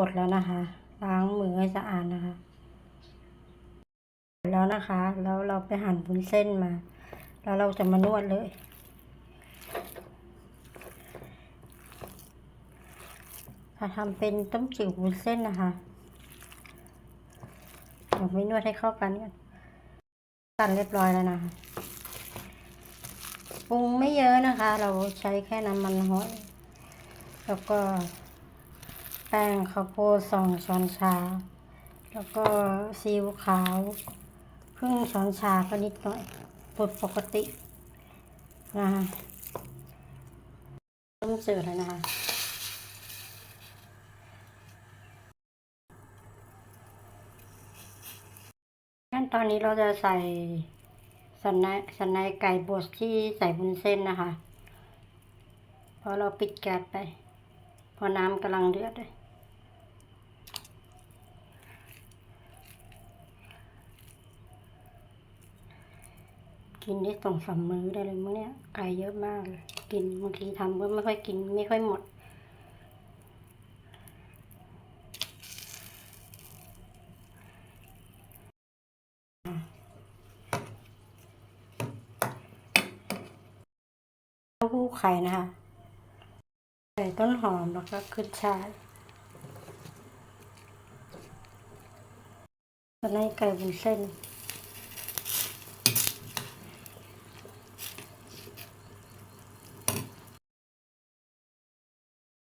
หมดแล้วนะคะ ล้างมือให้สะอาดนะคะแล้วนะคะ แล้วเราไปหั่นวุ้นเส้นมา แล้วเราจะมานวดเลยถ้าทำเป็นต้มจืดวุ้นเส้นนะคะเดี๋ยวไม่นวดให้เข้ากันกันกันเรียบร้อยแล้วนะคะปรุงไม่เยอะนะคะ เราใช้แค่น้ำมันหอย แล้วก็ แป้งข้าวโพดสองช้อนชา แล้วก็ซีอิ๊วขาวครึ่งช้อนชาก็นิดหน่อยปดปกตินะคะต้มจืดแล้วนะคะขั้นตอนนี้เราจะใส่สันในสันในไก่บดที่ใส่บุนเส้นนะคะ พอเราปิดแก๊สไป พอน้ำกำลังเดือดเลย กินได้สองสามมื้อได้เลยมั้งเนี่ยไก่เยอะมากเลยกินบางทีทำก็ไม่ค่อยกินไม่ค่อยหมดเต้าหู้ไข่นะคะใส่ต้นหอมแล้วก็ขึ้นช่ายตอนนี้ไก่บุนเส้น